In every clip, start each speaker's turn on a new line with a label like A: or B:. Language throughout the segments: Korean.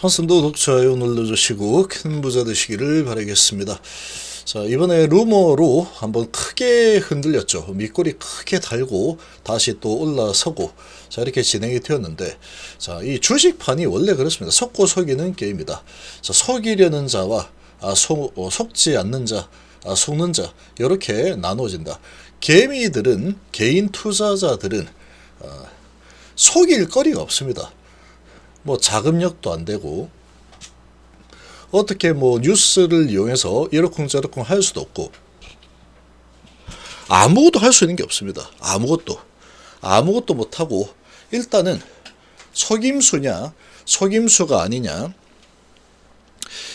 A: 구독, 좋아요 눌러주시고 큰 부자 되시기를 바라겠습니다. 자, 이번에 루머로 한번 크게 흔들렸죠. 밑골이 크게 달고 다시 또 올라서고 자, 이렇게 진행이 되었는데 자, 이 주식판이 원래 그렇습니다. 속고 속이는 게임이다. 자, 속이려는 자와 아, 속, 어, 속지 않는 자, 아, 속는 자 이렇게 나눠진다. 개미들은 개인 투자자들은 어, 속일 거리가 없습니다. 뭐 자금력도 안 되고 어떻게 뭐 뉴스를 이용해서 이러쿵저러쿵 할 수도 없고 아무것도 할 수 있는 게 없습니다. 아무것도 아무것도 못 하고 일단은 속임수냐 속임수가 아니냐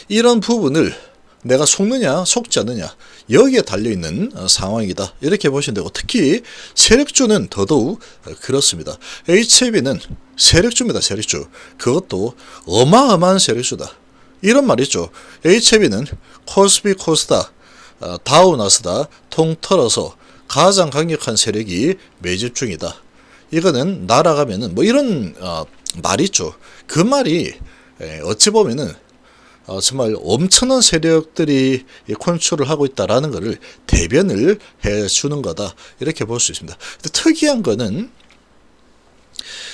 A: 이런 부분을 내가 속느냐 속지 않느냐 여기에 달려있는 어, 상황이다. 이렇게 보시면 되고 특히 세력주는 더더욱 어, 그렇습니다. HB는 세력주입니다 세력주. 그것도 어마어마한 세력주다. 이런 말이죠. HB는 코스피 코스닥 어, 다우 나스다 통틀어서 가장 강력한 세력이 매집 중이다. 이거는 날아가면은 뭐 이런 어, 말이 있죠. 그 말이 에, 어찌 보면은 어, 정말 엄청난 세력들이 이 컨트롤을 하고 있다라는 것을 대변을 해 주는 거다 이렇게 볼 수 있습니다. 특이한 거는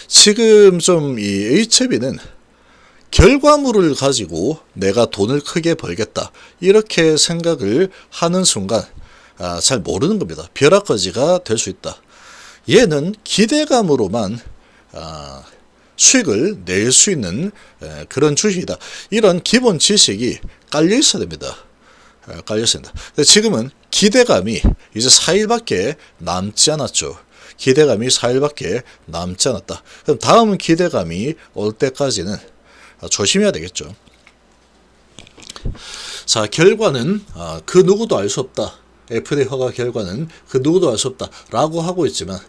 A: 지금 좀 이 HB는 결과물을 가지고 내가 돈을 크게 벌겠다 이렇게 생각을 하는 순간 아, 잘 모르는 겁니다. 벼락거지가 될 수 있다. 얘는 기대감으로만 아, 수익을 낼 수 있는 에, 그런 주식이다. 이런 기본 지식이 깔려 있어야 됩니다. 에, 깔려 있어야 된다. 지금은 기대감이 이제 4일밖에 남지 않았죠. 기대감이 4일밖에 남지 않았다. 그럼 다음 기대감이 올 때까지는 조심해야 되겠죠. 자, 결과는 아, 그 누구도 알 수 없다. FDA 허가 결과는 그 누구도 알 수 없다. 라고 하고 있지만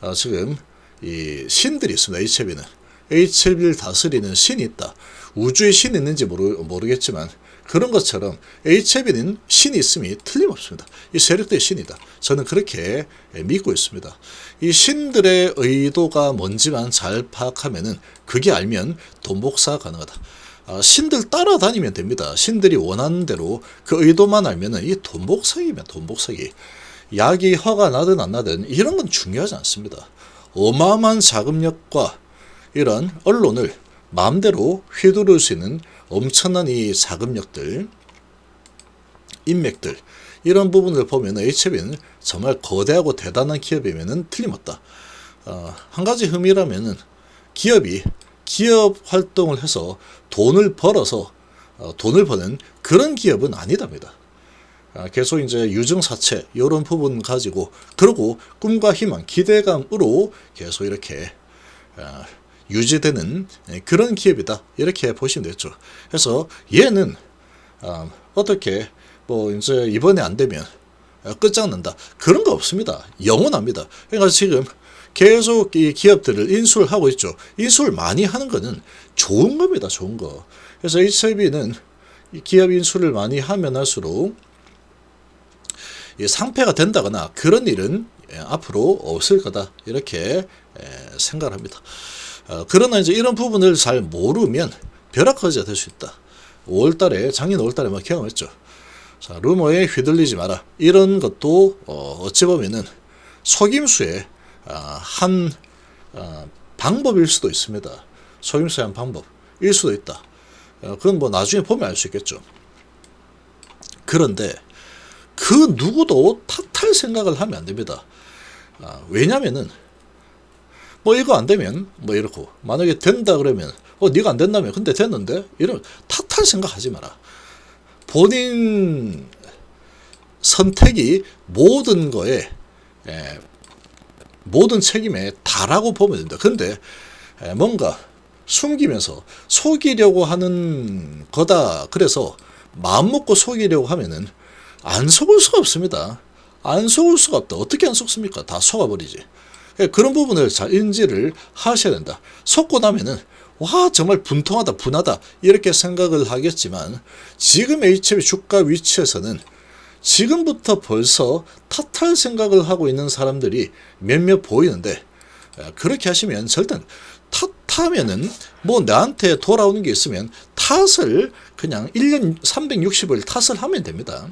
A: 아, 지금 이 신들이 있습니다. HB는. HB를 다스리는 신이 있다. 우주에 신이 있는지 모르, 모르겠지만 그런 것처럼 HB는 신이 있음이 틀림없습니다. 이 세력들의 신이다. 저는 그렇게 믿고 있습니다. 이 신들의 의도가 뭔지만 잘 파악하면은 그게 알면 돈 복사 가능하다. 아, 신들 따라다니면 됩니다. 신들이 원하는 대로 그 의도만 알면은 이 돈 복사기면 돈 복사기. 약이 허가 나든 안 나든 이런 건 중요하지 않습니다. 어마어마한 자금력과 이런 언론을 마음대로 휘두를 수 있는 엄청난 이 자금력들, 인맥들 이런 부분을 보면 HB는 정말 거대하고 대단한 기업이면은 틀림없다. 어, 한 가지 흠이라면은 기업이 기업 활동을 해서 돈을 벌어서 어, 돈을 버는 그런 기업은 아니답니다. 아, 계속 이제 유증사체 이런 부분 가지고 그리고 꿈과 희망, 기대감으로 계속 이렇게 아, 유지되는 그런 기업이다 이렇게 보시면 되죠. 그래서 얘는 어, 어떻게 뭐 이제 이번에 안 되면 끝장난다 그런 거 없습니다. 영원합니다. 그러니까 지금 계속 이 기업들을 인수를 하고 있죠. 인수를 많이 하는 거는 좋은 겁니다. 좋은 거. 그래서 HIB는 기업 인수를 많이 하면 할수록 상패가 된다거나 그런 일은 앞으로 없을 거다 이렇게 생각을 합니다. 어, 그러나 이제 이런 부분을 잘 모르면 벼락거지가 될 수 있다. 5월달에 작년 5월달에 막 경험했죠. 자 루머에 휘둘리지 마라. 이런 것도 어, 어찌 보면은 속임수의 아, 한 아, 방법일 수도 있습니다. 속임수의 한 방법일 수도 있다. 어, 그건 뭐 나중에 보면 알 수 있겠죠. 그런데 그 누구도 탓할 생각을 하면 안 됩니다. 아, 왜냐면은 뭐 이거 안 되면 뭐 이렇고 만약에 된다 그러면 어 네가 안 된다며 근데 됐는데 이런 탓할 생각하지 마라. 본인 선택이 모든 거에 에, 모든 책임에 다라고 보면 된다. 근데 에, 뭔가 숨기면서 속이려고 하는 거다. 그래서 마음 먹고 속이려고 하면은 안 속을 수가 없습니다. 안 속을 수가 없다. 어떻게 안 속습니까? 다 속아버리지. 예, 그런 부분을 잘 인지를 하셔야 된다. 속고 나면은 와 정말 분통하다 분하다 이렇게 생각을 하겠지만 지금 HB 주가 위치에서는 지금부터 벌써 탓할 생각을 하고 있는 사람들이 몇몇 보이는데 예, 그렇게 하시면 절대 탓하면은 뭐 나한테 돌아오는 게 있으면 탓을 그냥 1년 360일 탓을 하면 됩니다.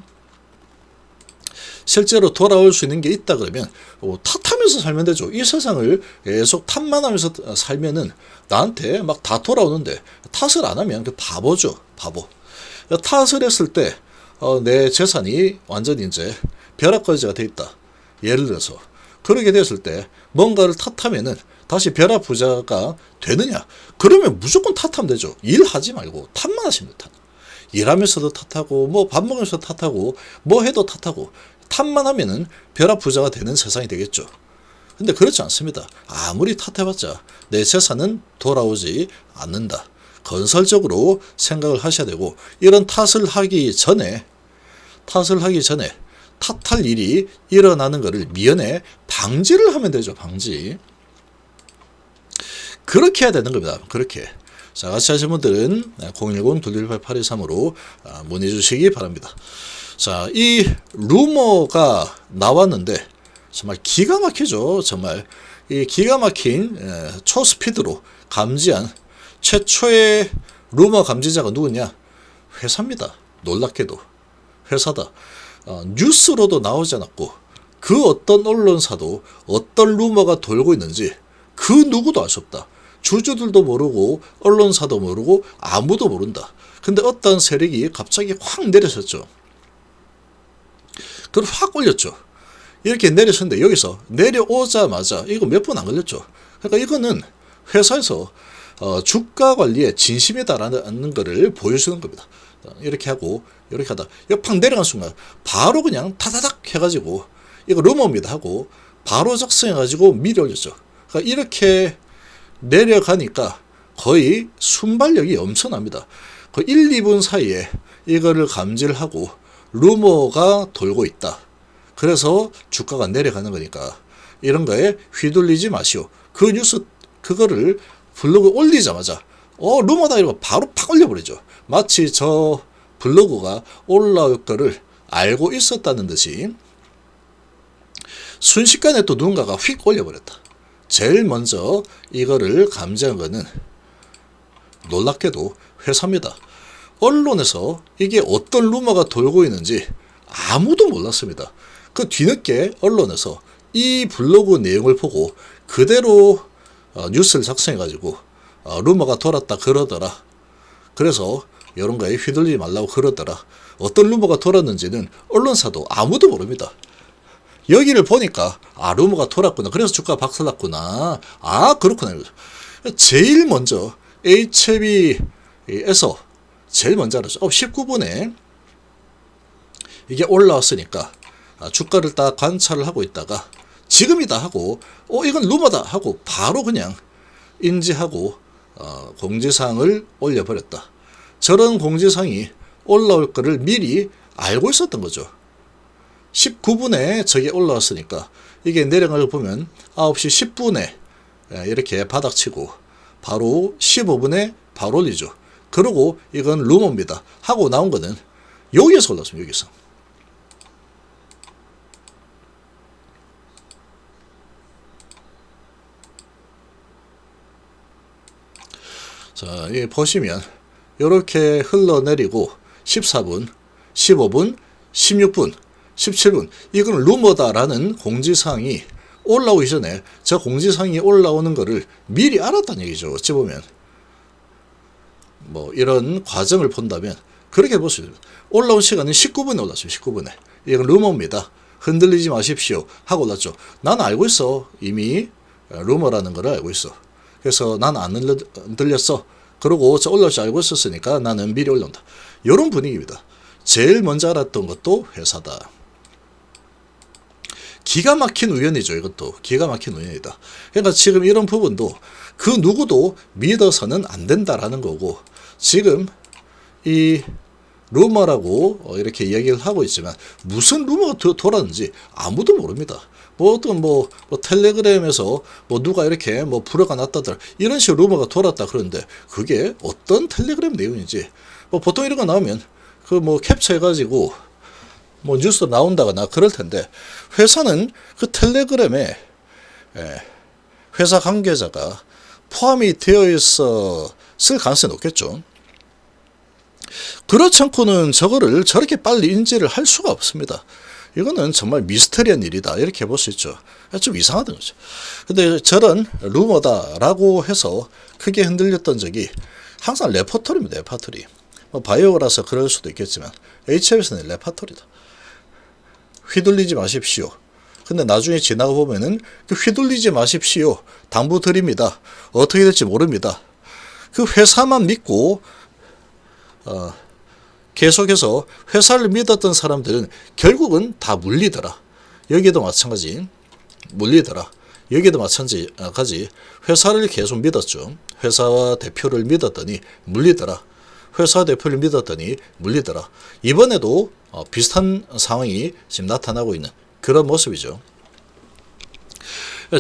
A: 실제로 돌아올 수 있는 게 있다 그러면 어, 탓하면서 살면 되죠. 이 세상을 계속 탓만 하면서 살면은 나한테 막 다 돌아오는데 탓을 안 하면 그 바보죠. 바보. 탓을 했을 때 어, 내 재산이 완전히 이제 벼락거지가 돼 있다. 예를 들어서 그렇게 됐을 때 뭔가를 탓하면은 다시 벼락 부자가 되느냐? 그러면 무조건 탓하면 되죠. 일하지 말고 탓만 하시면 탓. 일하면서도 탓하고 뭐 밥 먹으면서 탓하고 뭐 해도 탓하고 탓만 하면은 벼락 부자가 되는 세상이 되겠죠. 근데 그렇지 않습니다. 아무리 탓해봤자 내 재산은 돌아오지 않는다. 건설적으로 생각을 하셔야 되고 이런 탓을 하기 전에 탓을 하기 전에 탓할 일이 일어나는 것을 미연에 방지를 하면 되죠. 방지. 그렇게 해야 되는 겁니다. 그렇게. 자, 같이 하신 분들은 010-218-8235로 아, 문의 주시기 바랍니다. 자, 이 루머가 나왔는데 정말 기가 막히죠. 정말 이 기가 막힌 에, 초스피드로 감지한 최초의 루머 감지자가 누구냐? 회사입니다. 놀랍게도 회사다. 어, 뉴스로도 나오지 않았고 그 어떤 언론사도 어떤 루머가 돌고 있는지 그 누구도 알 수 없다. 주주들도 모르고 언론사도 모르고 아무도 모른다. 근데 어떤 세력이 갑자기 확 내려섰죠. 그걸 확 올렸죠. 이렇게 내렸었는데 여기서 내려오자마자 이거 몇 분 안 걸렸죠. 그러니까 이거는 회사에서 어, 주가 관리에 진심이다라는 것을 보여주는 겁니다. 이렇게 하고 이렇게 하다 역팍 내려간 순간 바로 그냥 타다닥 해가지고 이거 루머입니다 하고 바로 작성해가지고 미리 올렸죠. 그러니까 이렇게 내려가니까 거의 순발력이 엄청납니다. 그 1, 2분 사이에 이거를 감지를 하고 루머가 돌고 있다. 그래서 주가가 내려가는 거니까 이런 거에 휘둘리지 마시오. 그 뉴스 그거를 블로그 올리자마자 어 루머다 이러고 바로 팍 올려버리죠. 마치 저 블로그가 올라올 거를 알고 있었다는 듯이 순식간에 또 누군가가 휙 올려버렸다. 제일 먼저 이거를 감지한 거는 놀랍게도 회사입니다. 언론에서 이게 어떤 루머가 돌고 있는지 아무도 몰랐습니다. 그 뒤늦게 언론에서 이 블로그 내용을 보고 그대로 어, 뉴스를 작성해가지고 어, 루머가 돌았다 그러더라. 그래서 이런 거에 휘둘리지 말라고 그러더라. 어떤 루머가 돌았는지는 언론사도 아무도 모릅니다. 여기를 보니까 아 루머가 돌았구나. 그래서 주가 박살났구나. 아 그렇구나. 제일 먼저 HB에서 제일 먼저 알았죠. 어, 19분에 이게 올라왔으니까 아, 주가를 딱 관찰을 하고 있다가 지금이다 하고 어 이건 루머다 하고 바로 그냥 인지하고 어, 공지사항을 올려버렸다. 저런 공지사항이 올라올 거를 미리 알고 있었던 거죠. 19분에 저게 올라왔으니까 이게 내려가는 걸 보면 9시 10분에 이렇게 바닥치고 바로 15분에 바로 올리죠. 그러고 이건 루머입니다. 하고 나온 거는 여기에서 올랐습니다. 여기서. 자, 이 보시면 이렇게 흘러내리고 14분, 15분, 16분, 17분 이건 루머다라는 공지사항이 올라오기 전에 저 공지사항이 올라오는 거를 미리 알았다는 얘기죠. 어찌 보면 뭐 이런 과정을 본다면 그렇게 볼 수 있습니다. 올라온 시간은 19분에 올랐어요. 19분에 이건 루머입니다. 흔들리지 마십시오 하고 올랐죠. 난 알고 있어. 이미 루머라는 걸 알고 있어. 그래서 난 안 흔들렸어. 그러고 저 올라올 줄 알고 있었으니까 나는 미리 올라온다. 이런 분위기입니다. 제일 먼저 알았던 것도 회사다. 기가 막힌 우연이죠. 이것도 기가 막힌 우연이다. 그러니까 지금 이런 부분도 그 누구도 믿어서는 안 된다라는 거고 지금 이 루머라고 어, 이렇게 이야기를 하고 있지만 무슨 루머가 도- 돌았는지 아무도 모릅니다. 뭐 어떤 뭐, 뭐 텔레그램에서 뭐 누가 이렇게 뭐 불화가 났다더라 이런 식으로 루머가 돌았다 그러는데 그게 어떤 텔레그램 내용인지 뭐 보통 이런 거 나오면 그 뭐 캡처해가지고 뭐 뉴스 나온다거나 그럴 텐데 회사는 그 텔레그램에 예, 회사 관계자가 포함이 되어 있었을 가능성이 높겠죠. 그렇지 않고는 저거를 저렇게 빨리 인지를 할 수가 없습니다. 이거는 정말 미스터리한 일이다. 이렇게 볼 수 있죠. 좀 이상하던 거죠. 근데 저런 루머다라고 해서 크게 흔들렸던 적이 항상 레퍼토리입니다. 레퍼토리. 뭐 바이오라서 그럴 수도 있겠지만 HF에서는 레퍼토리다. 휘둘리지 마십시오. 근데 나중에 지나가 보면은 그 휘둘리지 마십시오. 당부 드립니다. 어떻게 될지 모릅니다. 그 회사만 믿고 어, 계속해서 회사를 믿었던 사람들은 결국은 다 물리더라. 여기도 마찬가지. 물리더라. 여기도 마찬가지. 회사를 계속 믿었죠. 회사와 대표를 믿었더니 물리더라. 회사 대표를 믿었더니 물리더라. 이번에도 어, 비슷한 상황이 지금 나타나고 있는 그런 모습이죠.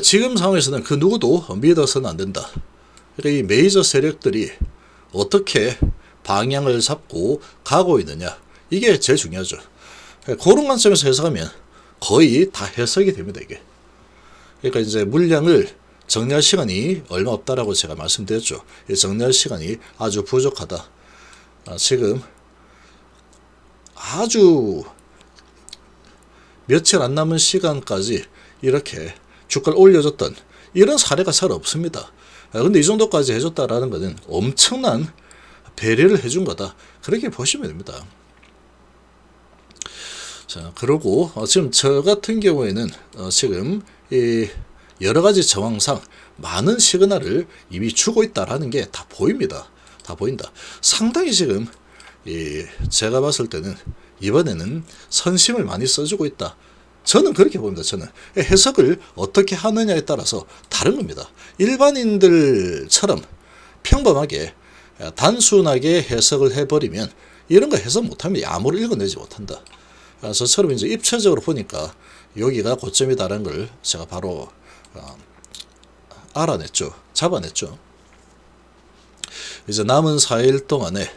A: 지금 상황에서는 그 누구도 믿어서는 안 된다. 그러니까 이 메이저 세력들이 어떻게 방향을 잡고 가고 있느냐. 이게 제일 중요하죠. 그런 관점에서 해석하면 거의 다 해석이 됩니다, 이게. 그러니까 이제 물량을 정리할 시간이 얼마 없다라고 제가 말씀드렸죠. 이 정리할 시간이 아주 부족하다. 아, 지금 아주 며칠 안 남은 시간까지 이렇게 주가를 올려줬던 이런 사례가 잘 없습니다. 아, 근데 이 정도까지 해줬다라는 것은 엄청난 배려를 해준 거다. 그렇게 보시면 됩니다. 자, 그리고 어, 지금 저 같은 경우에는 어, 지금 이 여러 가지 정황상 많은 시그널을 이미 주고 있다라는 게 다 보입니다. 다 보인다. 상당히 지금 이 제가 봤을 때는 이번에는 선심을 많이 써주고 있다. 저는 그렇게 봅니다. 저는 해석을 어떻게 하느냐에 따라서 다른 겁니다. 일반인들처럼 평범하게 단순하게 해석을 해버리면 이런 거 해석 못하면 아무를 읽어내지 못한다. 아, 저처럼 이제 입체적으로 보니까 여기가 고점이다라는 걸 제가 바로 어, 알아냈죠. 잡아냈죠. 이제 남은 4일 동안에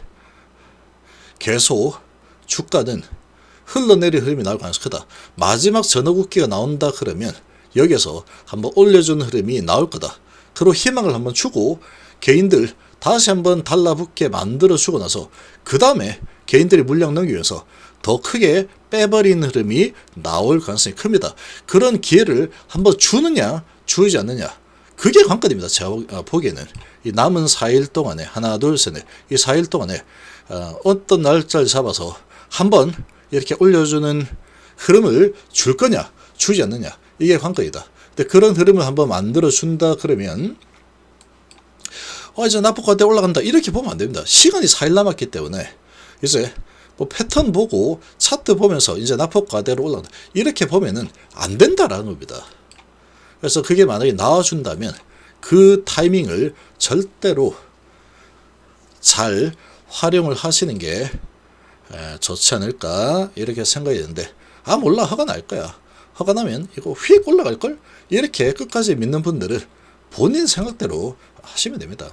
A: 계속 주가는 흘러내릴 흐름이 나올 가능성이 크다. 마지막 전어국기가 나온다 그러면 여기서 한번 올려주는 흐름이 나올 거다. 그리고 희망을 한번 주고 개인들 다시 한번 달라붙게 만들어 주고 나서 그 다음에 개인들이 물량 넘기면서 더 크게 빼버리는 흐름이 나올 가능성이 큽니다. 그런 기회를 한번 주느냐 주지 않느냐 그게 관건입니다. 제가 어, 보기에는 이 남은 4일 동안에 하나 둘 셋 넷 이 4일 동안에 어, 어떤 날짜를 잡아서 한번 이렇게 올려주는 흐름을 줄 거냐 주지 않느냐 이게 관건이다. 근데 그런 흐름을 한번 만들어 준다 그러면 어 이제 납부과대 올라간다 이렇게 보면 안 됩니다. 시간이 4일 남았기 때문에 이제 뭐 패턴 보고 차트 보면서 이제 납부과대로 올라간다 이렇게 보면은 안 된다라는 겁니다. 그래서 그게 만약에 나와준다면 그 타이밍을 절대로 잘 활용을 하시는 게 에, 좋지 않을까 이렇게 생각이 드는데 아 몰라. 허가 날 거야. 허가 나면 이거 휙 올라갈 걸? 이렇게 끝까지 믿는 분들은 본인 생각대로 하시면 됩니다.